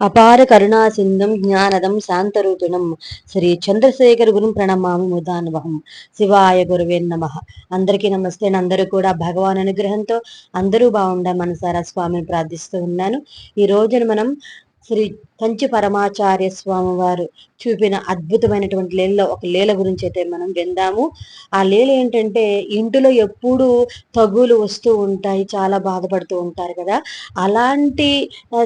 అపార కరుణాసింధం జ్ఞానదం శాంతరూపిణం. శ్రీ చంద్రశేఖర్ గురు ప్రణమామి ముదానుభవం శివాయ గురువే నమ. అందరికీ నమస్తే. అందరూ కూడా భగవాన్ అనుగ్రహంతో అందరూ బాగుండ మనసారా స్వామిని ప్రార్థిస్తూ ఉన్నాను. ఈ రోజున మనం శ్రీ కంచి పరమాచార్య స్వామి వారు చూపిన అద్భుతమైనటువంటి లీలలో ఒక లీల గురించి అయితే మనం విందాము. ఆ లీల ఏంటంటే ఇంటిలో ఎప్పుడు తగులు వస్తూ ఉంటాయి చాలా బాధపడుతూ ఉంటారు కదా. అలాంటి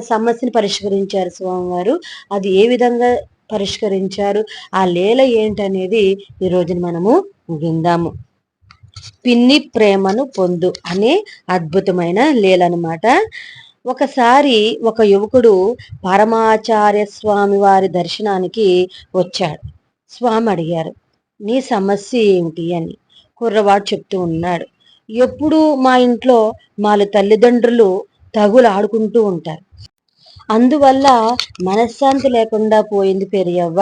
సమస్యని పరిష్కరించారు స్వామివారు అది ఏ విధంగా పరిష్కరించారు? ఆ లీల ఏంటనేది ఈ రోజున మనము విందాము. పిన్ని ప్రేమను పొందు అనే అద్భుతమైన లీల అనమాట ఒకసారి ఒక యువకుడు పరమాచార్య స్వామి వారి దర్శనానికి వచ్చాడు. స్వామి అడిగారు నీ సమస్య ఏమిటి? అని. కుర్రవాడు చెప్తూ ఉన్నాడు ఎప్పుడు మా ఇంట్లో మాలు తల్లిదండ్రులు తగులు ఆడుకుంటూ ఉంటారు. అందువల్ల మనశ్శాంతి లేకుండా పోయింది పెరియవ్వ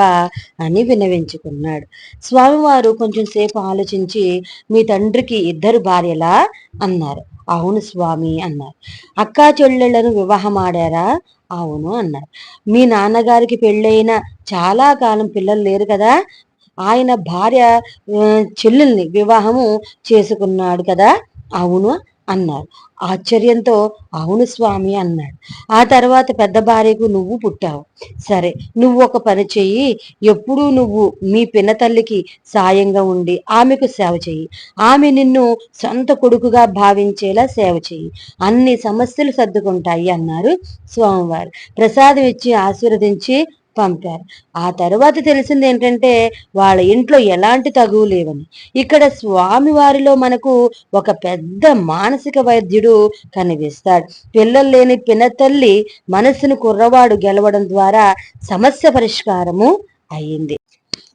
అని వినవించుకున్నాడు స్వామివారు కొంచెం సేపు ఆలోచించి మీ తండ్రికి ఇద్దరు భార్యలా? అన్నారు. అవును స్వామి అన్నారు. అక్కా చెల్లెళ్ళను వివాహం ఆడారా? అవును అన్నారు. మీ నాన్నగారికి పెళ్ళైన చాలా కాలం పిల్లలు లేరు కదా? ఆయన భార్య చెల్లెల్ని వివాహము చేసుకున్నాడు కదా? అవును అన్నారు ఆశ్చర్యంతో అవును స్వామి అన్నాడు. ఆ తర్వాత పెద్ద భార్యకు నువ్వు పుట్టావు. సరే నువ్వు ఒక పని చెయ్యి. ఎప్పుడూ నువ్వు మీ పినతల్లికి సాయంగా ఉండి ఆమెకు సేవ చెయ్యి. ఆమె నిన్ను సొంత కొడుకుగా భావించేలా సేవ చెయ్యి. అన్ని సమస్యలు సర్దుకుంటాయి అన్నారు స్వామివారు. ప్రసాదం ఇచ్చి ఆశీర్వదించి పంపారు. ఆ తర్వాత తెలిసింది ఏంటంటే వాళ్ళ ఇంట్లో ఎలాంటి తగువు లేవని. ఇక్కడ స్వామి వారిలో మనకు ఒక పెద్ద మానసిక వైద్యుడు కనిపిస్తాడు. పిల్లలు లేని పినతల్లి మనస్సును కుర్రవాడు గెలవడం ద్వారా సమస్య పరిష్కారము అయ్యింది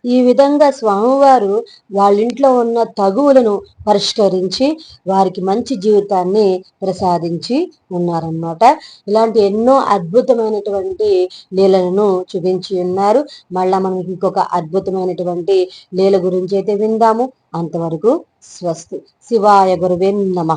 ఈ విధంగా స్వామివారు వాళ్ళ ఇంట్లో ఉన్న తగువులను పరిష్కరించి వారికి మంచి జీవితాన్ని ప్రసాదించి ఉన్నారన్నమాట. ఇలాంటి ఎన్నో అద్భుతమైనటువంటి లీలలను చూపించి ఉన్నారు. మళ్ళా మనం ఇంకొక అద్భుతమైనటువంటి లీల గురించి అయితే విందాము. అంతవరకు స్వస్తి. శివాయ గురువే నమ.